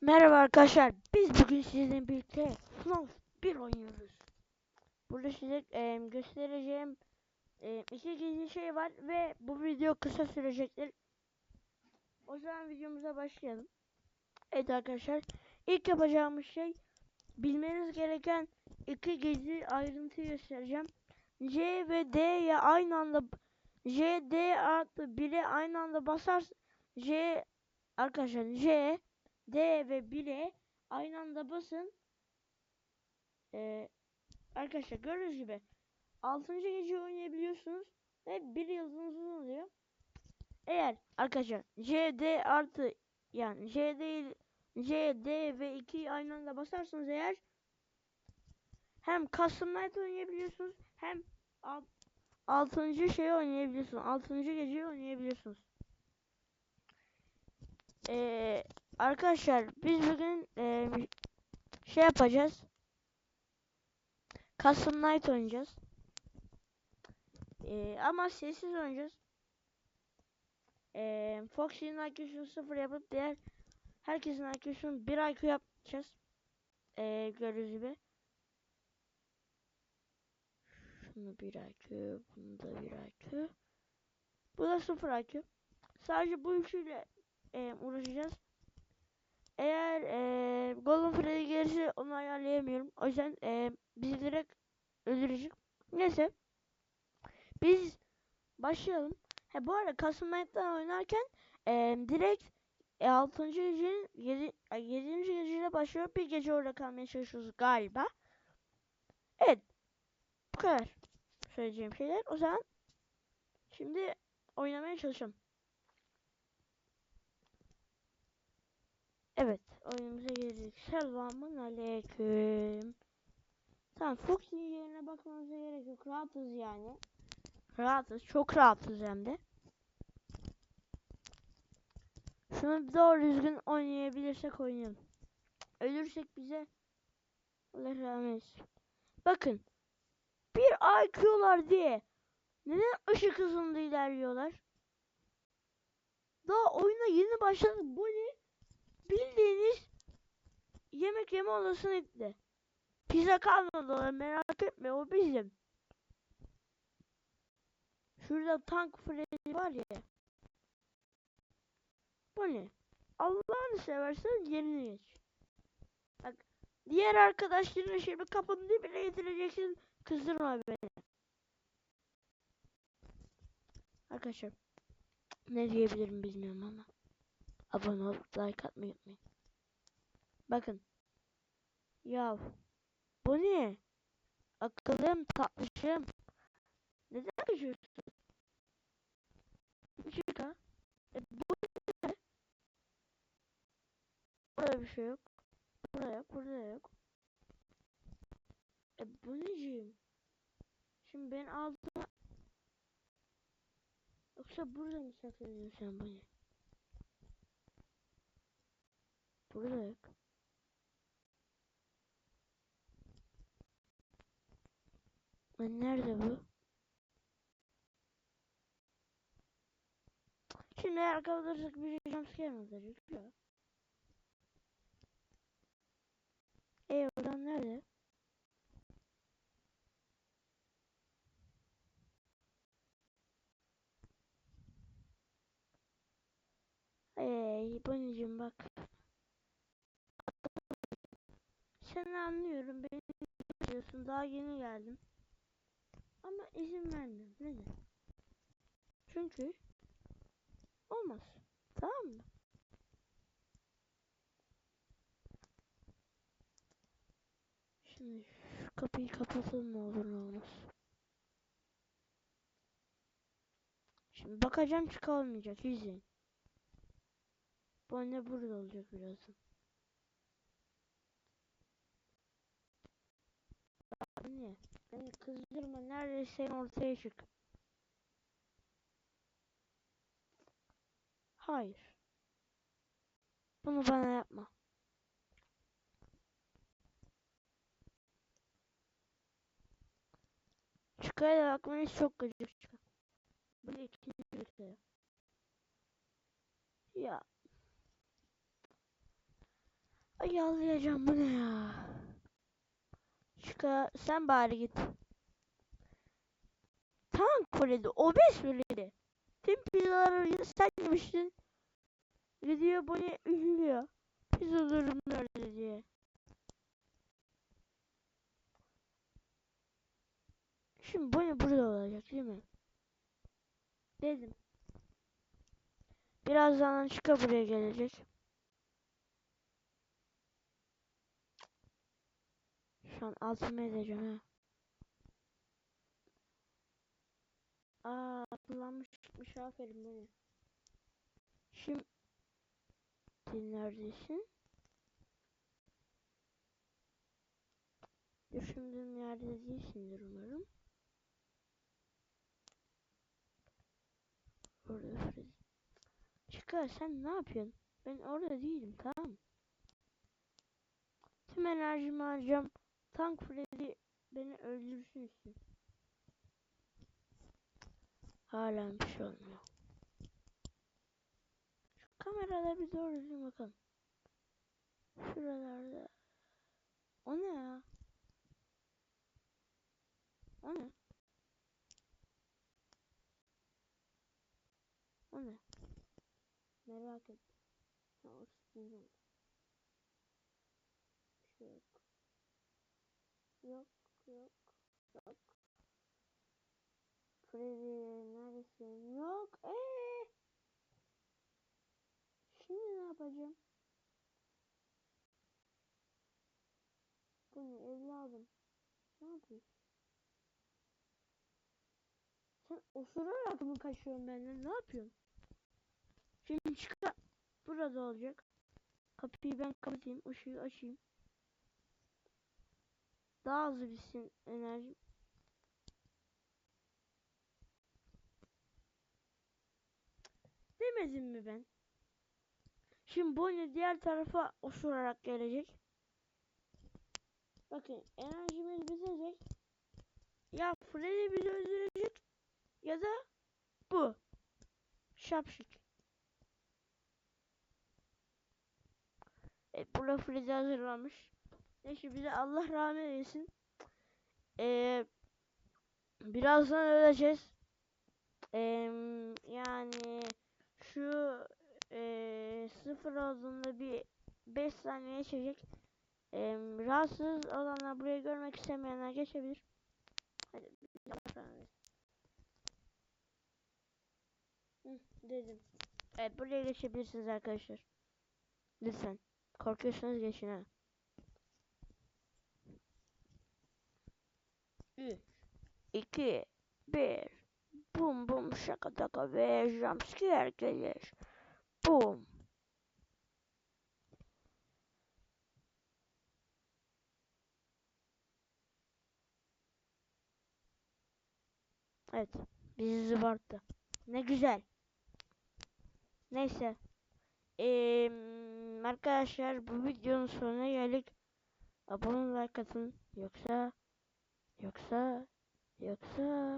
Merhaba arkadaşlar. Biz bugün sizinle birlikte FNAF 1 oynuyoruz. Burada size e, göstereceğim e, iki gizli şey var ve bu video kısa sürecektir. O zaman videomuza başlayalım. Evet arkadaşlar. ilk yapacağımız şey bilmeniz gereken iki gizli ayrıntıyı göstereceğim. C ve D'ye aynı anda C, D artı 1'e aynı anda basarsa C arkadaşlar C D ve 1'e aynı anda basın. Ee, arkadaşlar gördüğünüz gibi 6. gece oynayabiliyorsunuz ve 1 yıldızınız oluyor. Eğer arkadaşlar C, D artı yani C değil C, D ve 2'yi aynı anda basarsanız eğer hem Custom Night oynayabiliyorsunuz hem 6. şey oynayabiliyorsunuz. 6. geceyi oynayabiliyorsunuz. Ee, arkadaşlar biz bugün e, şey yapacağız. Custom Night oynayacağız. Ee, ama sessiz oynayacağız. Ee, Foxy'nin IQ'sunu sıfır yapıp diğer herkesin IQ'sunu bir IQ yapacağız. Ee, gördüğünüz gibi. Şunu bir IQ, bunu da bir IQ. Bu da sıfır IQ. Sadece bu üçüyle e, uğraşacağız. Eğer e, Golden Freddy gelirse onu ayarlayamıyorum. O yüzden e, bizi direkt öldürecek. Neyse. Biz başlayalım. He bu arada Custom Night'tan oynarken e, direkt e, 6. gecenin 7. 7. geceyle başlıyor. Bir gece orada kalmaya çalışıyoruz galiba. Evet. Bu kadar. Söyleyeceğim şeyler. O zaman şimdi oynamaya çalışalım. Evet, oyunumuza girdik. Selamun aleyküm. Tamam, Foxy'nin yerine bakmamıza gerek yok. Rahatız yani. Rahatız, çok rahatız hem de. Şunu doğru düzgün oynayabilirsek oynayalım. Ölürsek bize Allah rahmet. Bakın. Bir IQ'lar diye neden ışık hızında ilerliyorlar? Daha oyuna yeni başladık. Bu ne? Bildiğiniz yemek yeme odasına gitti. Pizza kalmadı merak etme o bizim. Şurada tank Freddy var ya. Bu ne? Allah'ını seversen yerini geç. Bak diğer arkadaşlarını şimdi kapının dibine getireceksin. Kızdırma beni. Arkadaşlar ne diyebilirim bilmiyorum ama abone olup like atmayı unutmayın. Bakın. Ya bu ne? Akıllım tatlışım. Neden düşüyorsun? Küçük ha. E, bu ne? Burada bir şey yok. Burada yok. Burada yok. E bu neciyim? Şimdi ben aldım. Yoksa burada mı saklanıyorsun sen bu yok. Lan nerede bu? Şimdi kalırsak bir jumpscare mi olacak? Yok. E oradan nerede? Hey Bonnie'cim bak. Seni anlıyorum. Beni diyorsun. Daha yeni geldim. Ama izin vermiyorum. Neden? Çünkü olmaz. Tamam mı? Şimdi şu kapıyı kapatalım ne olur ne olmaz. Şimdi bakacağım çıkamayacak. İzleyin. Bu anne burada olacak birazdan. Anne. Beni kızdırma neredeyse ortaya çık. Hayır. Bunu bana yapma. Çıkaya bakmanız çok gıcık çıkar. Bu ikinci bir Ya. Ay ağlayacağım bu ne ya? Çıka sen bari git. Tank kuledi, obez kuledi. Tüm pizzaları sen yemiştin. Gidiyor ne üzülüyor. Pizza durum nerede diye. Şimdi bu ne burada olacak değil mi? Dedim. Birazdan çıka buraya gelecek. Şu an altıma edeceğim ha. Aa kullanmış çıkmış aferin beni. Şimdi neredesin? Düşündüğüm yerde değilsindir umarım. Orada Freddy. Çıkar sen ne yapıyorsun? Ben orada değilim tamam. Tüm enerjimi harcam. Tank Freddy beni öldürsün için. Hala bir şey olmuyor. Şu kamerada bir doğru düzgün bakalım. Şuralarda. O ne ya? O ne? O ne? Merak ettim. Ha, o sıkıntı. Yok. Yok, yok. Freddy neredesin? Yok. Ee. Şimdi ne yapacağım? Bu ne evladım? Ne yapıyorsun? Sen osurarak mı kaçıyorsun benden? Ne yapıyorsun? Şimdi çıkar. Burada olacak. Kapıyı ben kapatayım. ışığı açayım. Daha hızlı bitsin enerjim. Demedim mi ben? Şimdi Bonnie diğer tarafa osurarak gelecek. Bakın enerjimiz bitecek. Ya Freddy bizi öldürecek ya da bu. Şapşik. Evet burada Freddy hazırlanmış. Neyse bize Allah rahmet eylesin. Ee, birazdan öleceğiz. Ee, yani şu e, sıfır olduğunda bir 5 saniye geçecek. E, rahatsız olanlar burayı görmek istemeyenler geçebilir. Hadi dedim. Evet buraya geçebilirsiniz arkadaşlar. Lütfen. Korkuyorsanız geçin ha. 3 2 1 Bum bum şaka taka ve jumpscare gelir. Bum. Evet. Bizi zıbarttı. Ne güzel. Neyse. Ee, arkadaşlar bu videonun sonuna geldik. Abone like atın. Yoksa yoksa yoksa